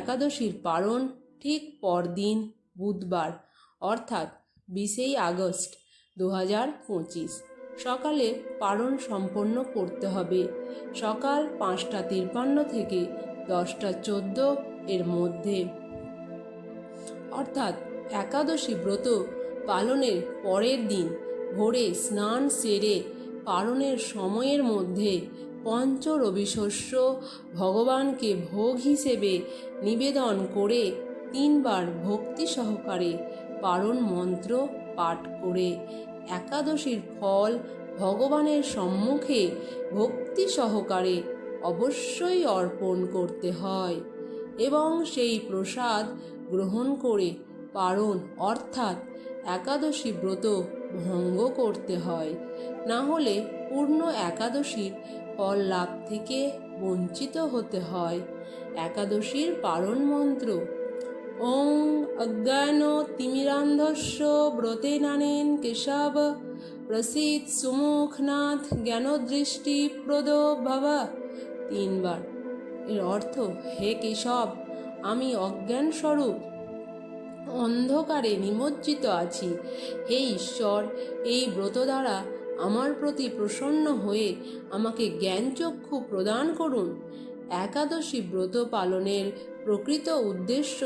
একাদশীর পারণ ঠিক পরদিন বুধবার, অর্থাৎ বিশেই আগস্ট দু হাজার পঁচিশ। সকালে পারণ সম্পন্ন করতে হবে। সকাল পাঁচটা তিপ্পান্ন থেকে দশটা চোদ্দ এর মধ্যে। অর্থাৎ একাদশী ব্রত পালনের পরের দিন ভোরে স্নান সেরে পালনের সময়ের মধ্যে পঞ্চ রবিশস্য ভগবানকে ভোগ হিসেবে নিবেদন করে তিনবার ভক্তি সহকারে পারণ মন্ত্র পাঠ করে একাদশীর ফল ভগবানের সম্মুখে ভক্তি সহকারে অবশ্যই অর্পণ করতে হয় এবং সেই প্রসাদ গ্রহণ করে পারণ অর্থাৎ একাদশী ব্রত ভঙ্গ করতে হয়। না হলে পূর্ণ একাদশীর ফল লাভ থেকে বঞ্চিত হতে হয়। একাদশীর পারণ মন্ত্র। ওং অজ্ঞান তিমিরান্ধস্য ব্রতে নানেন কেশব। প্রসিদ সুমুখনাথ জ্ঞানদৃষ্টি প্রদ বাবা তিনবার। এর অর্থ, হে কেশব, আমি অজ্ঞান স্বরূপ। অন্ধকারে নিমজ্জিত আছি। হে ঈশ্বর, এই ব্রত দ্বারা আমার প্রতি প্রসন্ন হয়ে আমাকে জ্ঞানচক্ষু প্রদান করুন। একাদশী ব্রত পালনের প্রকৃত উদ্দেশ্য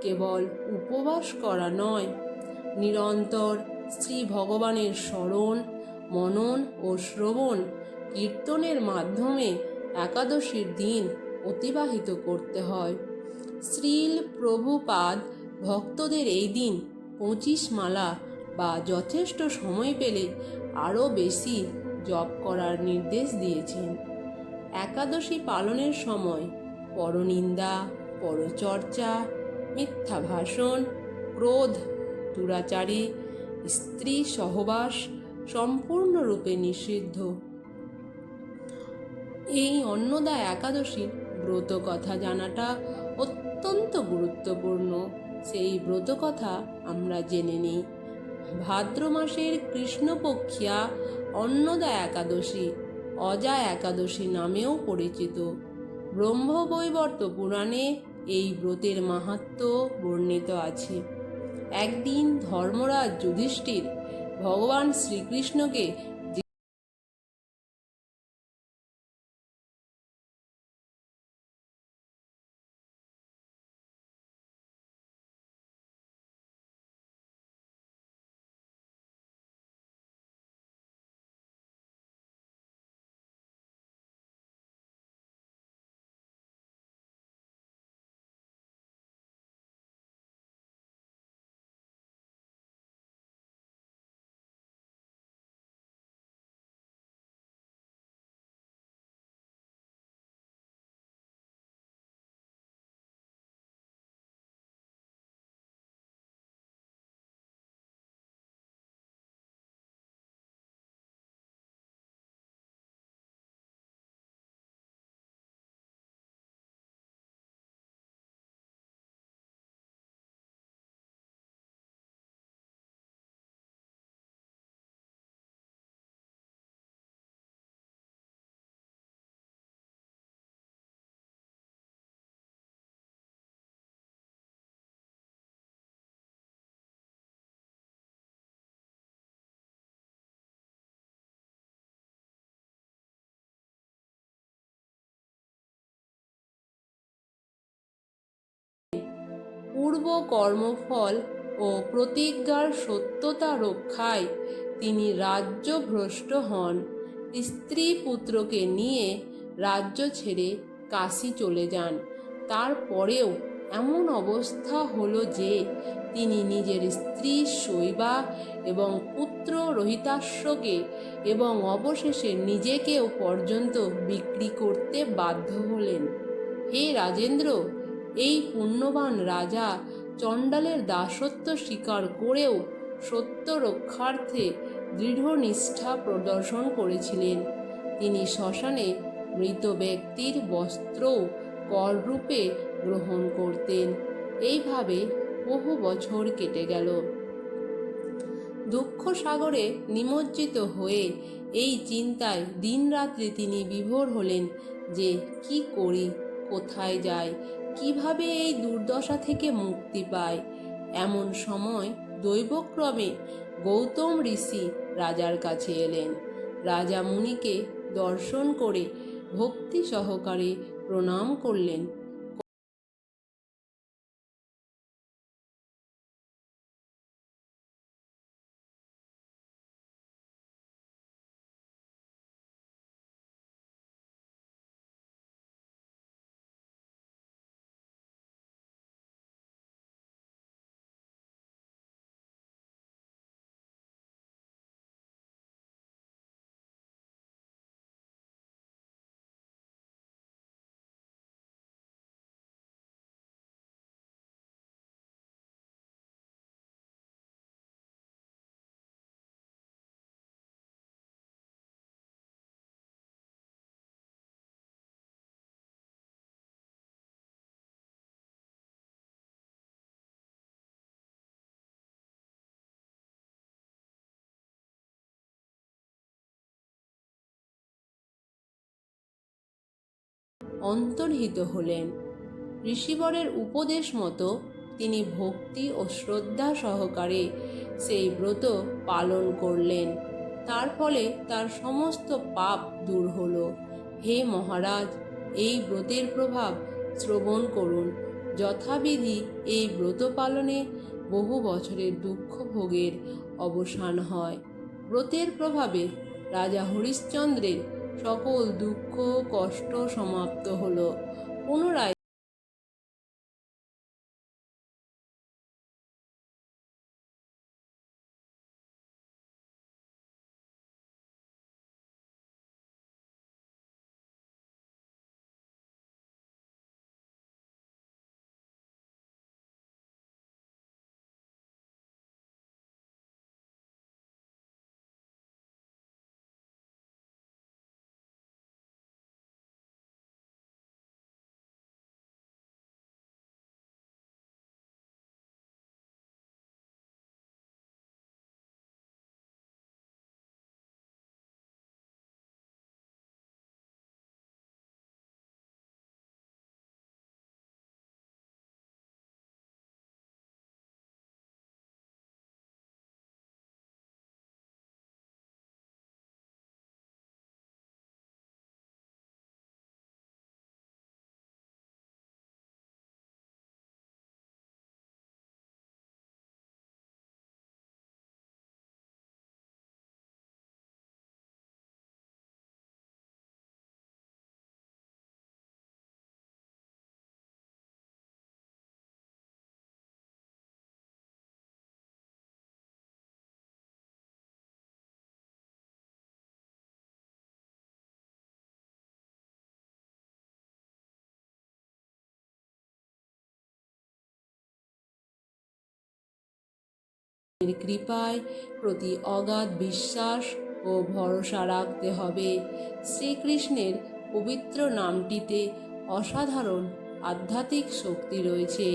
কেবল উপবাস করা নয়। নিরন্তর শ্রী ভগবানের স্মরণ, মনন ও শ্রবণ কীর্তনের মাধ্যমে একাদশীর দিন অতিবাহিত করতে হয়। শ্রীল প্রভুপাদ ভক্তদের এই দিন পঁচিশ মালা বা যথেষ্ট সময় পেলে আরও বেশি জপ করার নির্দেশ দিয়েছেন। একাদশী পালনের সময় পরনিন্দা, পরচর্চা, মিথ্যা ভাষণ, ক্রোধ, দুরাচারী, স্ত্রী সহবাস সম্পূর্ণরূপে নিষিদ্ধ। এই অন্নদা একাদশীর ব্রত কথা জানাটা অত্যন্ত গুরুত্বপূর্ণ। সেই ব্রত কথা আমরা জেনে নিই। ভাদ্র মাসের কৃষ্ণপক্ষিয়া অন্নদা একাদশী, অজা একাদশী নামেও পরিচিত। ব্রহ্মবৈবর্ত পুরাণে এই ব্রতের মাহাত্ম বর্ণিত আছে। একদিন ধর্মরাজ যুধিষ্ঠির ভগবান শ্রীকৃষ্ণকে পূর্ব কর্মফল ও প্রতিজ্ঞার সত্যতা রক্ষায় তিনি রাজ্যভ্রষ্ট হন। স্ত্রী পুত্রকে নিয়ে রাজ্য ছেড়ে কাশি চলে যান। তারপরেও এমন অবস্থা হলো যে তিনি নিজের স্ত্রী শৈবা এবং পুত্র রহিতাশ্বকে এবং অবশেষে নিজেকেও পর্যন্ত বিক্রি করতে বাধ্য হলেন। হে রাজেন্দ্র এই পুণ্যবান রাজা চণ্ডালের দাসত্ব স্বীকার করেও সত্য রক্ষার্থে দৃঢ় নিষ্ঠা প্রদর্শন করেছিলেন। তিনি শ্মশানে মৃত ব্যক্তির বস্ত্রও কররূপে গ্রহণ করতেন। এইভাবে বহু বছর কেটে গেল। দুঃখ সাগরে নিমজ্জিত হয়ে এই চিন্তায় দিনরাত্রি তিনি বিভোর হলেন যে কি করি, কোথায় যাই কীভাবে এই দুর্দশা থেকে মুক্তি পায়? এমন সময় দৈবক্রমে গৌতম ঋষি রাজার কাছে এলেন। রাজা মুনিকে দর্শন করে ভক্তি সহকারে প্রণাম করলেন। অন্তর্হিত হলেন। ঋষিবরের উপদেশ মতো তিনি ভক্তি ও শ্রদ্ধা সহকারে সেই ব্রত পালন করলেন। তার ফলে তার সমস্ত পাপ দূর হল। হে মহারাজ, এই ব্রতের প্রভাব শ্রবণ করুন। যথাবিধি এই ব্রত পালনে বহু বছরের দুঃখ ভোগের অবসান হয়। ব্রতের প্রভাবে রাজা হরিশ্চন্দ্রের সকল দুঃখ কষ্ট সমাপ্ত হলো। পুনরায় এর কৃপায় প্রতি অগাধ বিশ্বাস ও ভরসা রাখতে হবে। শ্রীকৃষ্ণের পবিত্র নামটিতে অসাধারণ আধ্যাত্মিক শক্তি রয়েছে,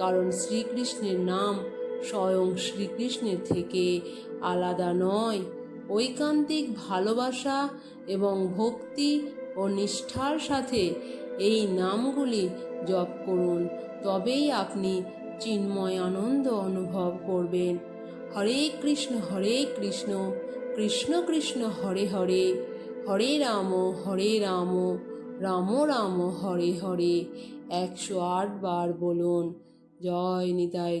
কারণ শ্রীকৃষ্ণের নাম স্বয়ং শ্রীকৃষ্ণের থেকে আলাদা নয়। ঐকান্তিক ভালোবাসা এবং ভক্তি ও নিষ্ঠার সাথে এই নামগুলি জপ করুন, তবেই আপনি চিন্ময় আনন্দ অনুভব করবেন। হরে কৃষ্ণ হরে কৃষ্ণ কৃষ্ণ কৃষ্ণ, হরে হরে হরে রাম হরে রাম রাম রাম, হরে হরে, একশো আট বার বলুন, জয় নিতাই